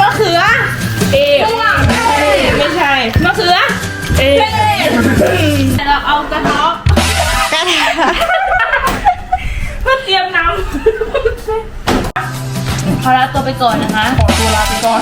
มะเขือเอม่วงไม่ใช่มะเขือเอแต่เราเอากระเทาะกระทะเพื่อเตรียมน้ำขอลาตัวไปก่อนนะคะขอตัวลาไปก่อน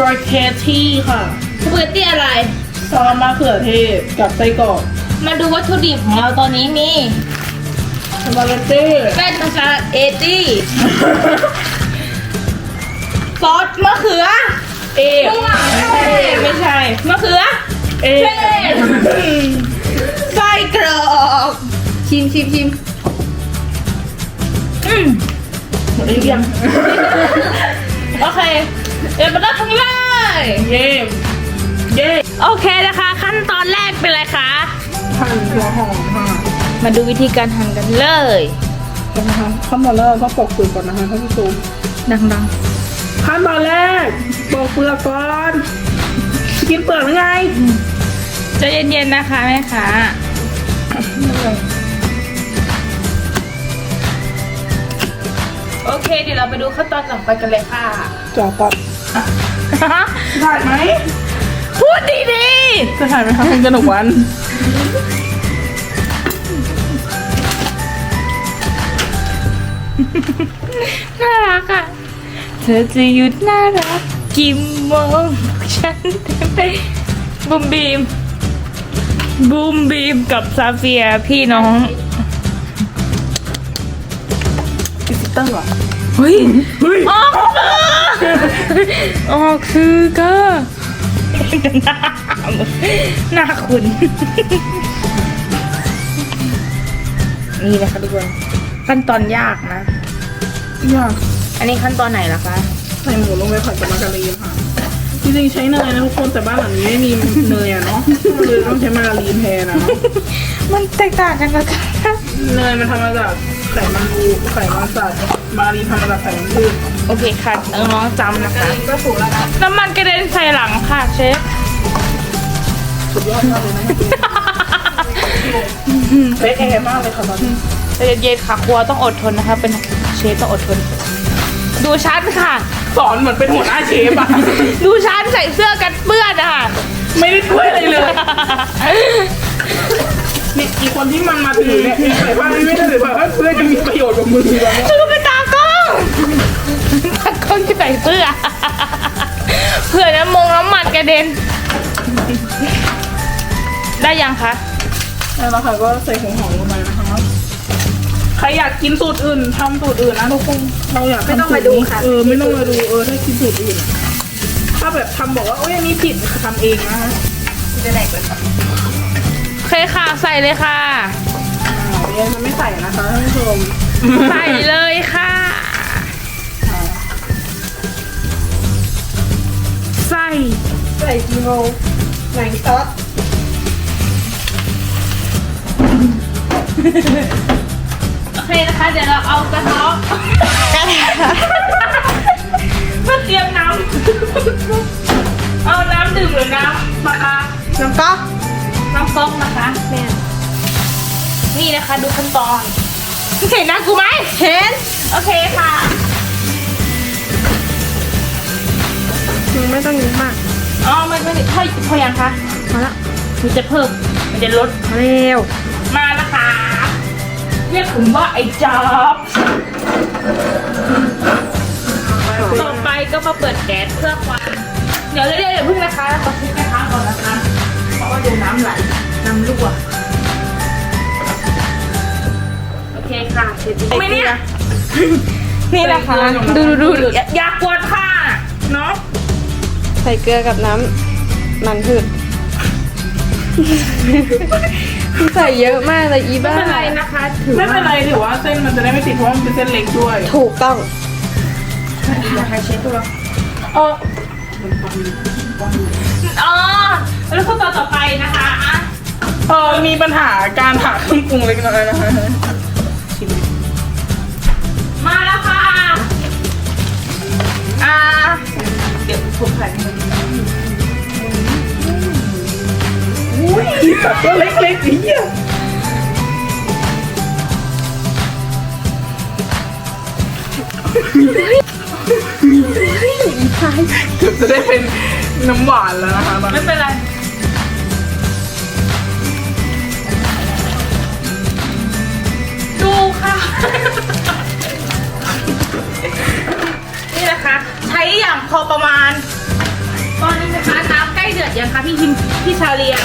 สปาเกตตี้ค่ะสปาเกตตี้อะไร ซอสมะเขือเทศกับไส้กรอกมาดูวัตถุดิบของเราตอนนี้มีสปาเกตตี้เป็นสปาเกตตี้ซอสมะเขือเอม่วงไม่ใช่มะเขือเอไส้กรอกชิมชิมชิมอืมหมดเรียงโอเค เดี๋ยวมาเริ่มกันเลยเย่เย่โอเคนะคะ ขั้นตอนแรกเป็นอะไรคะหั่นหัวหอมค่ะมาดูวิธีการหั่นกันเลยกันนะคะขั้นตอนแรกเราก็ปอกเปลือกก่อนนะคะท่านผู้ชมดังขั้นตอนแรกปอกเปลือกก่อนกินเปลือกหรือไงๆใจะเย็นๆนะคะแม่ค้า โอเค เดี๋ยวเราไปดูขั้นตอนต่อไปกันเลยค่ะจอตัดถ่ายไหมพูดดีจะถ่ายไหมคะคุณกนกวันๆน่ารักอะ เธอจะหยุดน่ารักกี่โมงฉันจะไปบูมบีมบูมบีมกับซาเฟียพี่น้อง ตอร์เหรอเฮ้ยเฮ้ยออกคือออกคือก็หน้าคุณนี่นะคะทุกคนขั้นตอนยากนะอยาก อันนี้ขั้นตอนไหนล่ะคะใส่หมูลงไปผัดกับมาการีนค่ะจริงๆใช้เนยนะทุกคนแต่บ้านหลังนี้ไม่มีเนยอะเนาะก็เลยต้องใช้มาการีนแทนอะเนาะมันแตกต่างกันนะคะเนยมันทำมาจาก ไขมันอูไขมันสัตว์มาการีนทำมาจากไขมันพืชโอเคค่ะน้องๆจำนะคะก็ถูกแล้วนะน้ำมันกระเด็นใส่หลังค่ะเชฟ สุดยอดมากเลยนะเป๊ะแอร์มากเลยค่ะตอนนี้ใจเย็นๆค่ะครัวต้องอดทนนะคะ เป็นเชฟต้องอดทน ดูชัดค่ะ สอนเหมือนเป็นหัวหน้าเชฟอะดูชันใส่เสื้อกันเปื้อนอะค่ะ ไม่ได้ช่วยอะไรเลย นี่อีกคนที่มันมาถือเนี่ยมีใส่ผ้าไม่ได้ถือผ้าเพื่อจะมีประโยชน์กับมือแล้วเนี่ยฉันก็เป็นตากล้องตากล้องที่ใส่เสื้อเผื่อน้ำมงน้ำมันกระเด็น ได้ยังคะแล้วเราค่ะก็ใส่หัวหอมลงไปนะคะใครอยากกินสูตรอื่นทำสูตรอื่นนะทุกคนเราอยากทำสูตรนี้เออไม่ต้องมาดูเออถ้ากินสูตรอื่น ถ้าแบบทำบอกว่าโอ้ยอันนี้ผิดทำเองนะคะโอ เคค่ะใส่เลยค่ะอ่าเนี่ยมันไม่ใส่นะคะท่านผู้ชมใส่เลยค่ะ ใส่ใส่กี่โมงไหนซอสโอเคนะคะ เดี๋ยวเราเอากระเทาะกระทะเพื่อเตรียมน้ำ เอาน้ำดื่มหรือน้ำปลาร้าน้ำก๊อก น้ำก๊อกนะคะ แม่นี่นะคะดูขั้นตอนเห็นหนะกูไหมเห็น โอเคค่ะมึงไม่ต้องเยอะมากอ๋อไม่ไม่พอพอยังคะพอละมันจะเพิ่มมันจะลดพอเร็วมานะคะเรียกผมว่าไอ้จ๊อบต่อไปก็มาเปิดแก๊สเพื่อความเดี๋ยวเรื่อยๆอย่าเพิ่งนะคะขอเช็คกระทะก่อนนะคะ น้ำรั่วโอเคค่ะเสร็จไม่เนี่ยนี่นะคะดูดูดูอย่าอย่ากวนค่ะเนาะใส่เกลือกับน้ำมันพืชใส่เยอะมากเลยอีไม่บ้าเป็นไรนะคะถือไม่ว่าเป็นไรถือว่าเส้นมันจะได้ไม่ติดเพราะมันเป็นเส้นเล็กด้วย ถูกต้องอย่าใครเช็ดตัวเอออ๋อแล้วขั้นตอนต่อไปนะคะอะ เออมีปัญหาการหาเครื่องปรุงเล็กน้อยนะคะมาแล้วค่ะ อ่า เดี๋ยวผมผ่านไปอุ้ยแบบตัวเล็กๆสิเหี้ยเกือบจะได้เป็นน้ำหวานแล้วนะคะไม่เป็นไร พอประมาณ ตอนนี้นะคะน้ำใกล้เดือดยังคะพี่ฮิมพี่ชาเลีย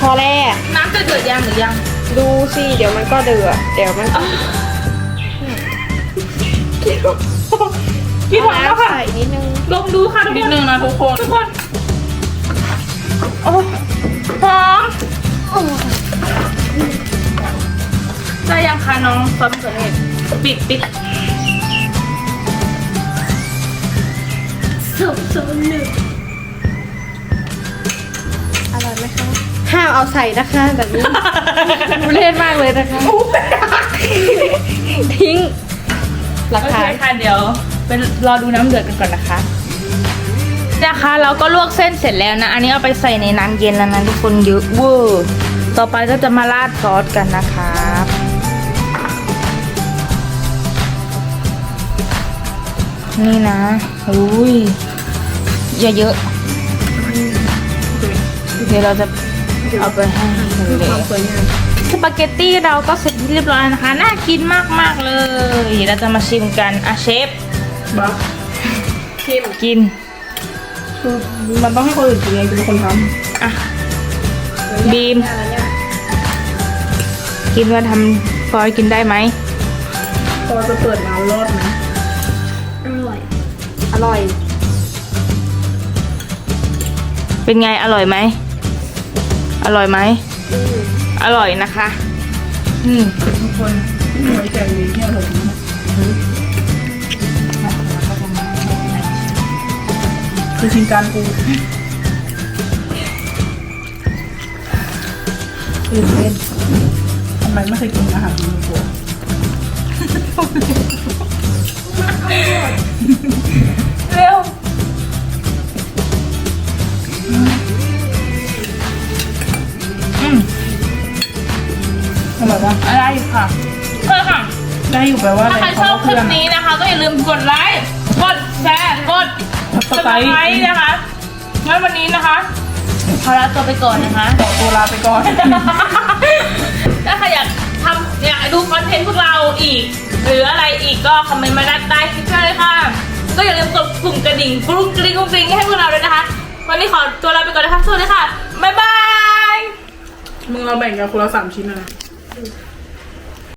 พอแล้ว น้ำจะเดือดยังหรือยัง ดูสิ เดี๋ยวมันก็เดือด เดี๋ยวมันพี่หอมแล้วค่ะ ใส่นิดนึง ลองดูค่ะทุกนิคดนนึงนะทุกคน ทุกคนโอ้หอมได้ยังคะน้องซอสมะเขือเทศปิดปิด สุบสุบหนึ่งอร่อยไหมคะ ห้ามเอาใส่นะคะแบบนี้ ทุเรศมากเลยนะคะทิ้งหลักโอเคฐาน ค่ะเดี๋ยวเป็นรอดูน้ำเดือดกันก่อนนะคะนะคะ เราก็ลวกเส้นเสร็จแล้วนะ อันนี้เอาไปใส่ในน้ำเย็นแล้วนะทุกคนเยอะเวอร์ต่อไปก็จะมาราดซอสกันนะครับ นี่นะอุ้ยอย่าเยอะเดี๋ยวเราจะเอาไปให้ทะเลความสวยงามสปาเกตตี้เราก็เสร็จเรียบร้อยนะคะ น่ากินมาก ๆ เลย เราจะมาชิมกันอะเชฟบักชิมกินคือมันต้องให้คนอื่นกินเองเป็นคนทอะบีม กินว่าทำฟอยกินได้ไหมำพอจะเปิดน้ำรอดไหมอร่อย อร่อย เป็นไงอร่อยไหม อร่อยไหม อร่อยนะคะ อืมทุกคนไว้ใจดีเนี่ยผมคือชิงการกูตื่นเต้นทำไมไม่เคยกินอาหารนี้มาก่อน เร็วอืมทำไมวะอะไรค่ะเออค่ะ ได้อยู่แปลว่าอะถ้าไรใครชอบคเพื่ลิอปนนี้นะคะ ก็อย่าลืมกดไลค์กดแชร์กด สไคร subscribe นะคะงั้นวันนี้นะคะขอลาตัวไปก่อนนะคะขอตัวลาไปก่อน ถ้าใครอยากทำอยากดูคอนเทนต์พวกเราอีก หรืออะไรอีกก็คอมเมนต์มาได้ใต้คลิปเลยค่ะ ก็อย่าลืมกดปุ่มกระดิ่งกรุ้งกริ้งกรุ้งกริ้งให้พวกเราด้วยนะคะ วันนี้ขอตัวลาไปก่อนนะคะสวัสดีค่ะบ๊ายบายมึงเราแบ่งกันคนละสามชิ้นนะ